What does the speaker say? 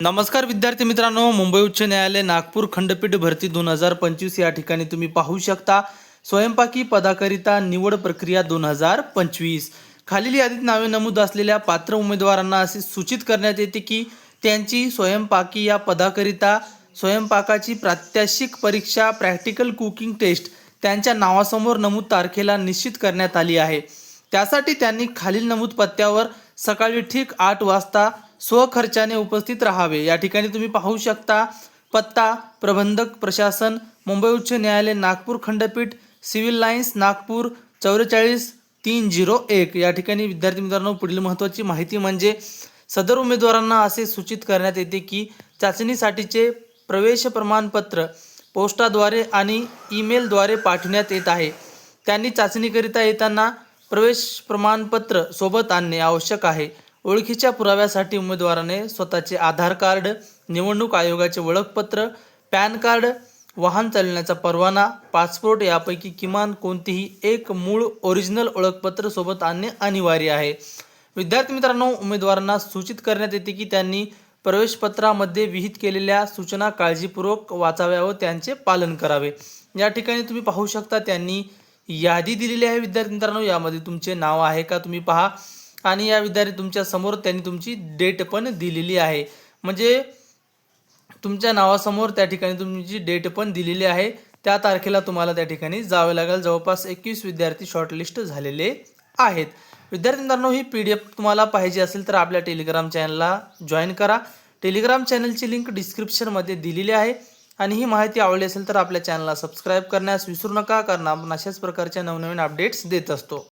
नमस्कार विद्यार्थी मित्रांनो मुंबई उच्च न्यायालय नागपूर खंडपीठ भरती दोन हजार पंचवीस या ठिकाणी तुम्ही पाहू शकता. स्वयंपाकी पदाकरिता निवड प्रक्रिया दोन हजार पंचवीस. खालील यादीत नावे नमूद असलेल्या पात्र उमेदवारांना असे सूचित करण्यात येते की त्यांची स्वयंपाकी या पदाकरिता स्वयंपाकाची प्रात्यक्षिक परीक्षा प्रॅक्टिकल कुकिंग टेस्ट त्यांच्या नावासमोर नमूद तारखेला निश्चित करण्यात आली आहे. त्यासाठी त्यांनी खालील नमूद पत्त्यावर सकाळी ठीक आठ वाजता स्वखर्चाने उपस्थित राहावे. या ठिकाणी तुम्ही पाहू शकता पत्ता प्रबंधक प्रशासन मुंबई उच्च न्यायालय नागपूर खंडपीठ सिव्हिल लाईन्स नागपूर चौवेचाळीस तीन झिरो एक. या ठिकाणी विद्यार्थी मित्रांनो पुढील महत्त्वाची माहिती म्हणजे सदर उमेदवारांना असे सूचित करण्यात येते की चाचणीसाठीचे प्रवेश प्रमाणपत्र पोस्टाद्वारे आणि ईमेलद्वारे पाठवण्यात येत आहे. त्यांनी चाचणीकरिता येताना प्रवेश प्रमाणपत्र सोबत आणणे आवश्यक आहे. ओळखीच्या पुराव्यासाठी उमेदवाराने स्वतःचे आधार कार्ड निवडणूक आयोगाचे ओळखपत्र पॅन कार्ड वाहन चालवण्याचा परवाना पासपोर्ट यापैकी किमान कोणतीही एक मूळ ओरिजिनल ओळखपत्र सोबत आणणे अनिवार्य आहे. विद्यार्थी मित्रांनो उमेदवारांना सूचित करण्यात येते की त्यांनी प्रवेशपत्रामध्ये विहित केलेल्या सूचना काळजीपूर्वक वाचाव्या व त्यांचे पालन करावे. या ठिकाणी तुम्ही पाहू शकता त्यांनी यादी दिलेली आहे. विद्यार्थी मित्रांनो यामध्ये तुमचे नाव आहे का? तुम्ही पहा. आणि या विद्यार्थी तुमच्यासमोर त्यांनी तुमची डेट पण दिलेली आहे. म्हणजे तुमच्या नावासमोर त्या ठिकाणी तुमची डेट पण दिलेली आहे. त्या तारखेला तुम्हाला त्या ठिकाणी जावे लागेल. जवळपास एकवीस विद्यार्थी शॉर्टलिस्ट झालेले आहेत. विद्यार्थी मित्रांनो ही पी डी एफ तुम्हाला पाहिजे असेल तर आपल्या टेलिग्राम चॅनलला जॉईन करा. टेलिग्राम चॅनलची लिंक डिस्क्रिप्शनमध्ये दिलेली आहे. आणि ही माहिती आवडली असेल तर आपल्या चॅनलला सबस्क्राईब करण्यास विसरू नका कारण आपण अशाच प्रकारच्या नवनवीन अपडेट्स देत असतो.